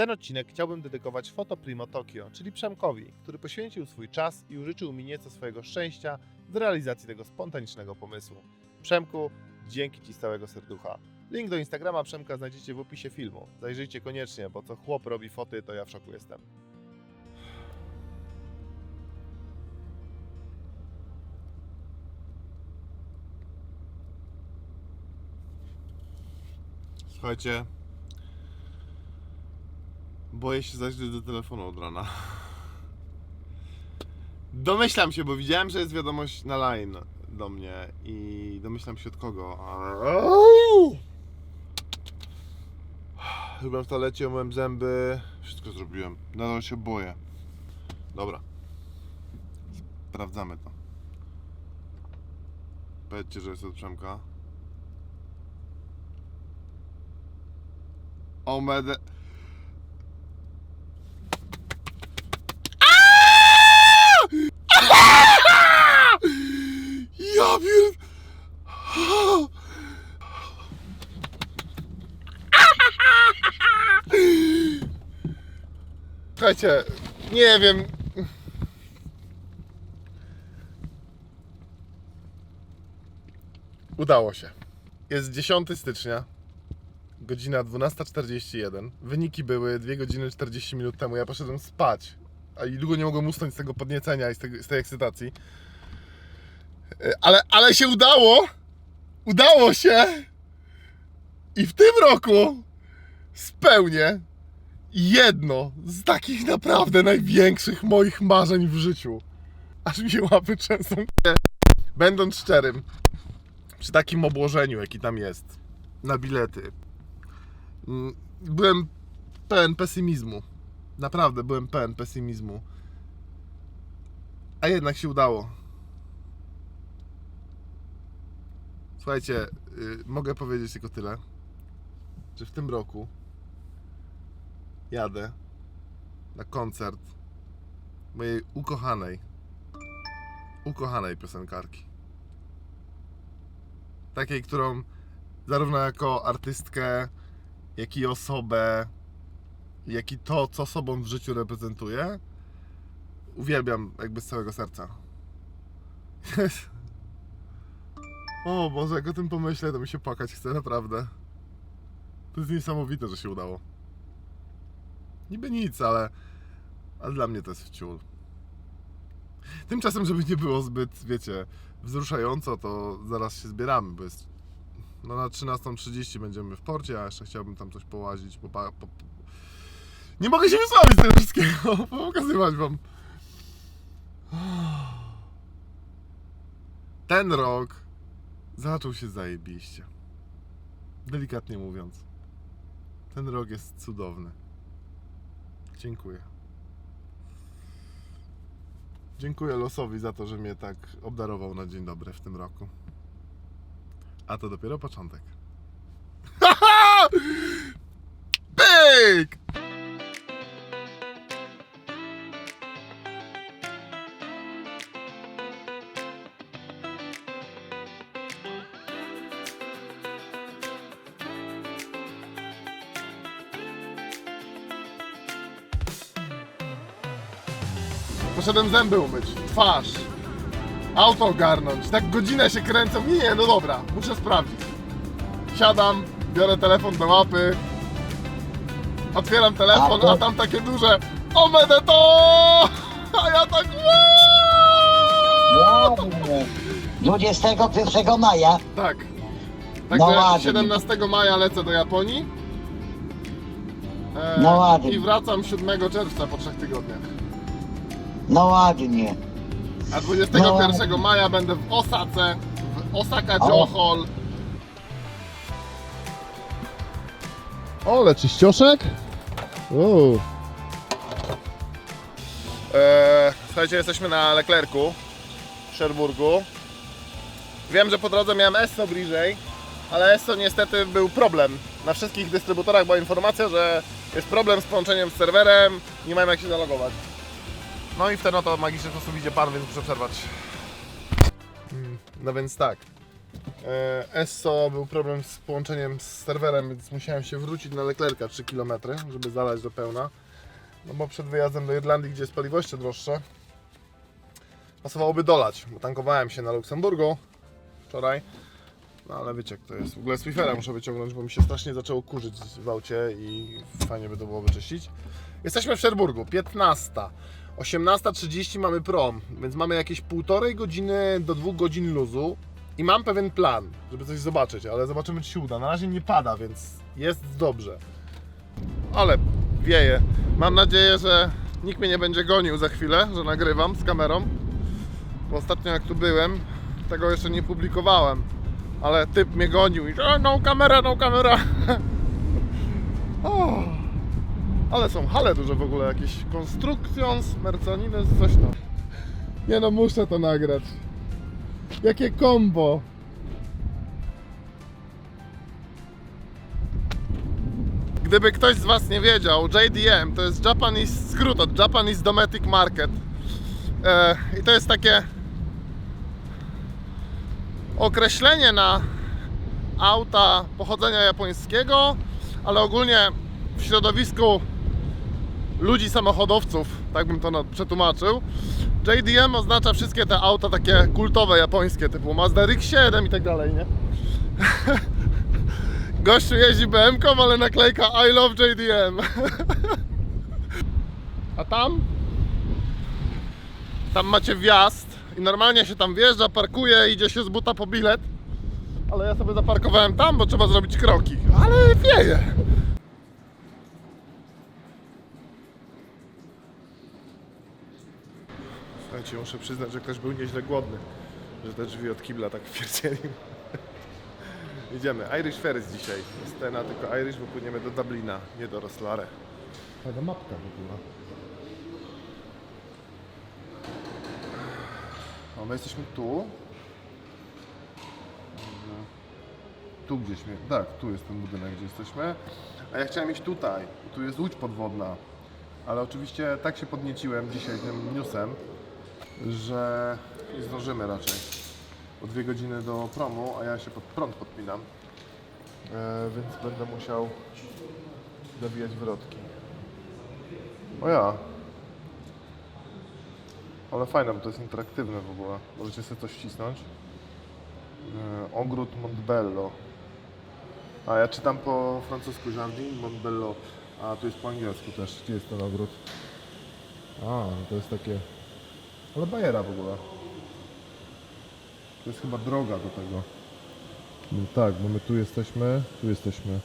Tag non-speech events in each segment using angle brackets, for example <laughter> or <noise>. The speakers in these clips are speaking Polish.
Ten odcinek chciałbym dedykować Foto Primo Tokio, czyli Przemkowi, który poświęcił swój czas i użyczył mi nieco swojego szczęścia w realizacji tego spontanicznego pomysłu. Przemku, dzięki Ci z całego serducha. Link do Instagrama Przemka znajdziecie w opisie filmu. Zajrzyjcie koniecznie, bo co chłop robi foty, to ja w szoku jestem. Słuchajcie, boję się zajrzeć do telefonu od rana. Domyślam się, bo widziałem, że jest wiadomość na line do mnie i domyślam się od kogo. Byłem w toalecie, umyłem zęby, wszystko zrobiłem. Nadal się boję. Dobra. Sprawdzamy to. Powiedzcie, że jest od Przemka. O mede... Ja pier... Słuchajcie, nie wiem. Udało się. Jest 10 stycznia, godzina 12.41. Wyniki były 2 godziny 40 minut temu. Ja poszedłem spać, a i długo nie mogłem usnąć z tego podniecenia i z, tego, z tej ekscytacji. E, Ale, ale się udało! Udało się! I w tym roku spełnię jedno z takich naprawdę największych moich marzeń w życiu. Aż mi łapy trzęsą. Będąc szczerym, przy takim obłożeniu, jaki tam jest, na bilety, mm, byłem pełen pesymizmu. Naprawdę byłem pełen pesymizmu. A jednak się udało. Słuchajcie, y, mogę powiedzieć tylko tyle, że w tym roku jadę na koncert mojej ukochanej, ukochanej piosenkarki. Takiej, którą zarówno jako artystkę, jak i osobę, jak i to, co sobą w życiu reprezentuje, uwielbiam jakby z całego serca. <laughs> o Boże, jak o tym pomyślę, to mi się płakać chce, naprawdę. To jest niesamowite, że się udało. Niby nic, ale, ale dla mnie to jest wciul. Tymczasem, żeby nie było zbyt, wiecie, wzruszająco, to zaraz się zbieramy, bo jest no na 13.30 będziemy w porcie, a jeszcze chciałbym tam coś połazić, po, po, po... Nie mogę się wysławić z tego wszystkiego, <laughs> pokazywać wam. Ten rok zaczął się zajebiście. Delikatnie mówiąc. Ten rok jest cudowny. Dziękuję. Dziękuję losowi za to, że mnie tak obdarował na dzień dobry w tym roku. A to dopiero początek. <laughs> Pyk! Poszedłem zęby umyć, twarz, auto ogarnąć. Tak godzinę się kręcą. Nie, no dobra, muszę sprawdzić. Siadam, biorę telefon do łapy, otwieram telefon, a tam takie duże Omede to! <laughs> A ja tak! Ładnie. 21 maja. Tak. No Także ładnie. 17 maja lecę do Japonii. E, No ładnie. I wracam 7 czerwca po trzech tygodniach. No ładnie. A 21 No ładnie. maja będę w Osace, w Osaka O. Johol. Ole, czyścioszek? Uuu. Eee, słuchajcie, jesteśmy na Leclercu w Szerburgu. Wiem, że po drodze miałem Esso bliżej, ale Esso niestety był problem. Na wszystkich dystrybutorach była informacja, że jest problem z połączeniem z serwerem, nie mają jak się zalogować. No i w ten magiczny sposób idzie pan, więc muszę przerwać. Mm, No więc tak. E, Esso był problem z połączeniem z serwerem, więc musiałem się wrócić na Leclerca 3 km, żeby zalać do pełna. No bo przed wyjazdem do Irlandii, gdzie jest paliwo jeszcze droższe, pasowałoby dolać, bo tankowałem się na Luksemburgu wczoraj. No ale wiecie jak to jest. W ogóle Swifera muszę wyciągnąć, bo mi się strasznie zaczęło kurzyć w aucie i fajnie by to było wyczyścić. Jesteśmy w Szerburgu, 15. 18.30 mamy prom, więc mamy jakieś półtorej godziny do dwóch godzin luzu i mam pewien plan, żeby coś zobaczyć, ale zobaczymy czy się uda. Na razie nie pada, więc jest dobrze. Ale wieje. Mam nadzieję, że nikt mnie nie będzie gonił za chwilę, że nagrywam z kamerą. Bo ostatnio jak tu byłem, tego jeszcze nie publikowałem. Ale typ mnie gonił i no kamera, no kamera. <laughs> O, ale są hale duże w ogóle, jakieś Mercenines, coś tam. Nie no, muszę to nagrać. Jakie kombo! Gdyby ktoś z Was nie wiedział, JDM to jest Japanese skrót od Japanese Domestic Market. E, I to jest takie określenie na auta pochodzenia japońskiego, ale ogólnie w środowisku ludzi samochodowców, tak bym to przetłumaczył. JDM oznacza wszystkie te auta takie kultowe japońskie, typu Mazda RX-7 i tak dalej, nie? <laughs> Gościu jeździ BM-ką, ale naklejka I love JDM. <laughs> A tam? Tam macie wjazd i normalnie się tam wjeżdża, parkuje, idzie się z buta po bilet. Ale ja sobie zaparkowałem tam, bo trzeba zrobić kroki. Ale wieje. Słuchajcie, muszę przyznać, że ktoś był nieźle głodny, że te drzwi od kibla tak <laughs> wpierdzielił. Idziemy. Irish Ferris dzisiaj. Jest cena tylko Irish, bo płyniemy do Dublina, nie do Roslare. Fajna mapka w ogóle. O, my jesteśmy tu. Tu gdzieś mnie. Tak, tu jest ten budynek, gdzie jesteśmy. A ja chciałem iść tutaj. Tu jest łódź podwodna. Ale oczywiście tak się podnieciłem dzisiaj tym newsem, że nie zdążymy raczej. O dwie godziny do promu, a ja się pod prąd podpinam. E, więc będę musiał zawijać wrotki. O ja. Ale fajne, bo to jest interaktywne w ogóle. Możecie sobie coś wcisnąć. E, ogród Montbello. A ja czytam po francusku Jardin Montbello, a tu jest po angielsku też. Gdzie jest ten ogród? A, to jest takie... Ale bajera w ogóle. To jest chyba droga do tego. No tak, bo my tu jesteśmy, tu jesteśmy.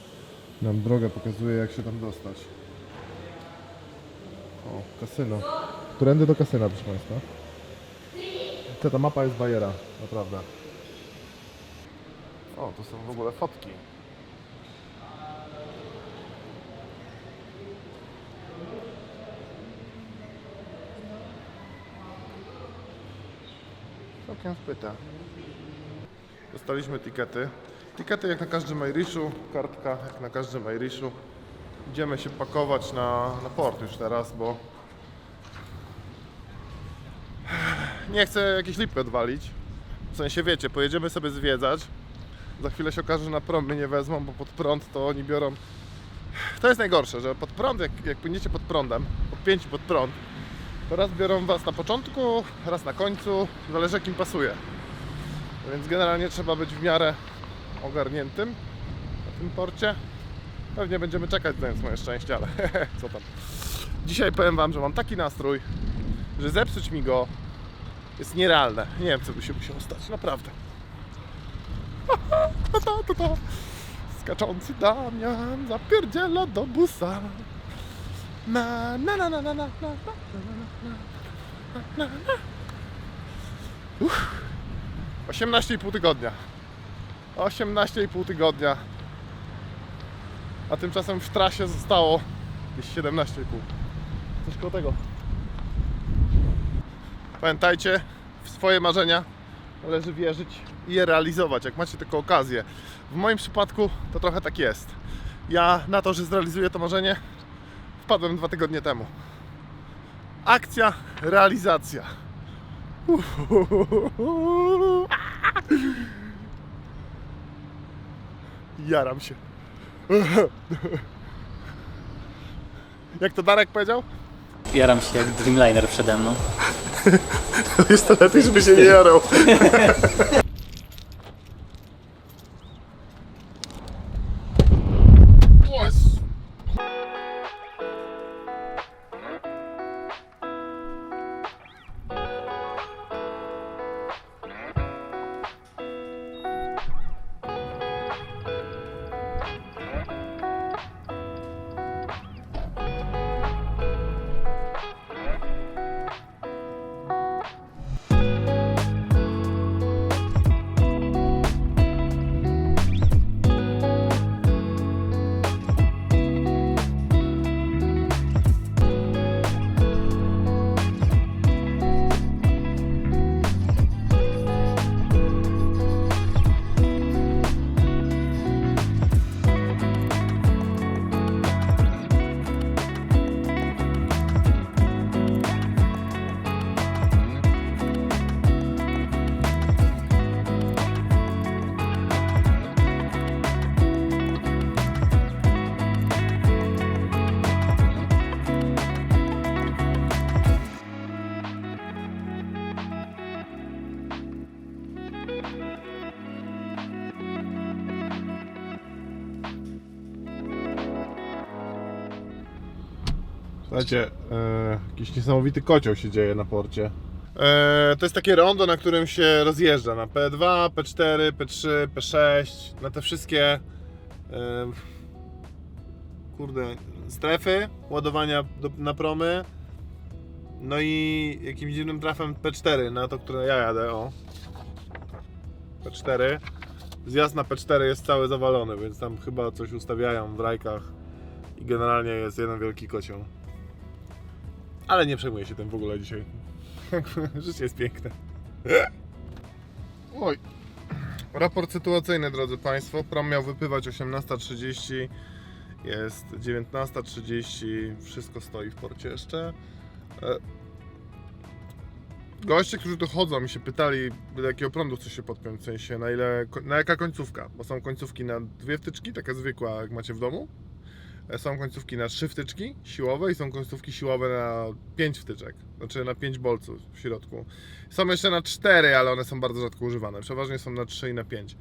Nam droga pokazuje jak się tam dostać. O, kasyno. Którędy do kasyna, proszę Państwa? Ta, ta mapa jest bajera, naprawdę. O, to są w ogóle fotki. Całkiem spyta. Dostaliśmy tikety. Tikety jak na każdym Irishu, kartka jak na każdym Irishu. Idziemy się pakować na, na port już teraz, bo nie chcę jakiejś lipy odwalić. W sensie wiecie, pojedziemy sobie zwiedzać. Za chwilę się okaże, że na prom mnie nie wezmą, bo pod prąd to oni biorą. To jest najgorsze, że pod prąd, jak, jak płyniecie pod prądem, podpięci pod prąd, to raz biorą was na początku, raz na końcu, zależy jak im pasuje. Więc generalnie trzeba być w miarę ogarniętym na tym porcie. Pewnie będziemy czekać, znając moje szczęście, ale <laughs> co tam. Dzisiaj powiem wam, że mam taki nastrój, że zepsuć mi go jest nierealne. Nie wiem, co by się musiało stać, naprawdę. <laughs> Skaczący Damian zapierdziela do busa. Na na na na na na na na na na na na 18,5 tygodnia. 18,5 tygodnia. A tymczasem w trasie zostało gdzieś 17,5. Coś koło tego. Pamiętajcie, w swoje marzenia należy wierzyć i je realizować, jak macie taką okazję. W moim przypadku to trochę tak jest. Ja na to, że zrealizuję to marzenie, wpadłem dwa tygodnie temu. Akcja, realizacja. <laughs> Jaram się. <laughs> Jak to Darek powiedział? Jaram się jak Dreamliner przede mną. <laughs> Jest to lepiej, żeby się nie jarał. Słuchajcie, e, jakiś niesamowity kocioł się dzieje na porcie. E, to jest takie rondo, na którym się rozjeżdża na P2, P4, P3, P6, na te wszystkie e, kurde, strefy ładowania do, na promy. No i jakimś dziwnym trafem P4 na to, które ja jadę, o. P4. Zjazd na P4 jest cały zawalony, więc tam chyba coś ustawiają w rajkach i generalnie jest jeden wielki kocioł. Ale nie przejmuję się tym w ogóle dzisiaj. <laughs> Życie jest piękne. Oj. Raport sytuacyjny, drodzy Państwo. Prom miał wypływać 18.30. Jest 19.30. Wszystko stoi w porcie jeszcze. E, Goście, którzy tu chodzą mi się pytali, do jakiego prądu chce się podpiąć, w sensie na ile, na jaka końcówka, bo są końcówki na dwie wtyczki, taka zwykła jak macie w domu, są końcówki na trzy wtyczki siłowe i są końcówki siłowe na pięć wtyczek, znaczy na pięć bolców w środku. Są jeszcze na cztery, ale one są bardzo rzadko używane, przeważnie są na trzy i na pięć.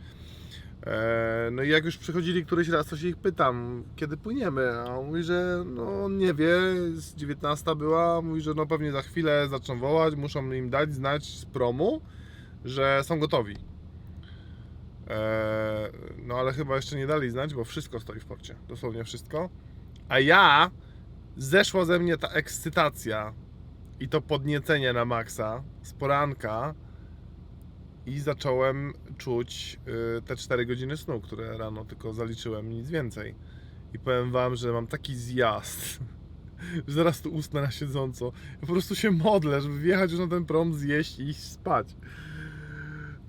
E, No i jak już przychodzili któryś raz, to się ich pytam, kiedy płyniemy, a on mówi, że no nie wie, z 19 była, mówi, że no pewnie za chwilę zaczną wołać, muszą im dać znać z promu, że są gotowi. E, No ale chyba jeszcze nie dali znać, bo wszystko stoi w porcie, dosłownie wszystko. A ja, zeszła ze mnie ta ekscytacja i to podniecenie na maksa z poranka i zacząłem czuć y, te 4 godziny snu, które rano tylko zaliczyłem, nic więcej. I powiem wam, że mam taki zjazd, <laughs> że zaraz tu usnę na siedząco. Ja po prostu się modlę, żeby wjechać już na ten prom, zjeść i iść spać.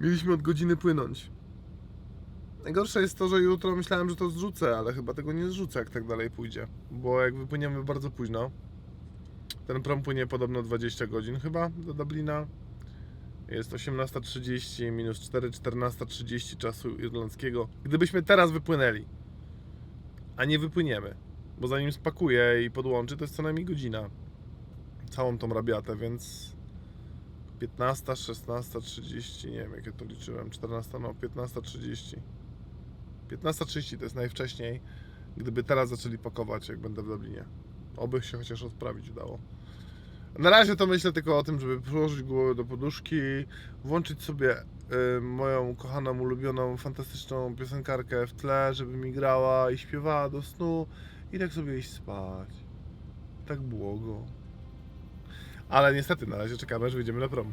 Mieliśmy od godziny płynąć. Najgorsze jest to, że jutro myślałem, że to zrzucę, ale chyba tego nie zrzucę, jak tak dalej pójdzie. Bo jak wypłyniemy bardzo późno, ten prom płynie podobno 20 godzin chyba do Dublina. Jest 18.30 minus 4, 14.30 czasu irlandzkiego. Gdybyśmy teraz wypłynęli, a nie wypłyniemy, bo zanim spakuję i podłączy, to jest co najmniej godzina. Całą tą rabiatę, więc 15, 16.30, nie wiem jakie to liczyłem, 14, no 15.30. 15.30 to jest najwcześniej, gdyby teraz zaczęli pakować, jak będę w Dublinie. Oby się chociaż odprawić udało. Na razie to myślę tylko o tym, żeby przyłożyć głowę do poduszki, włączyć sobie y, moją kochaną, ulubioną, fantastyczną piosenkarkę w tle, żeby mi grała i śpiewała do snu i tak sobie iść spać. Tak błogo. Ale niestety na razie czekamy, aż wyjdziemy na prom.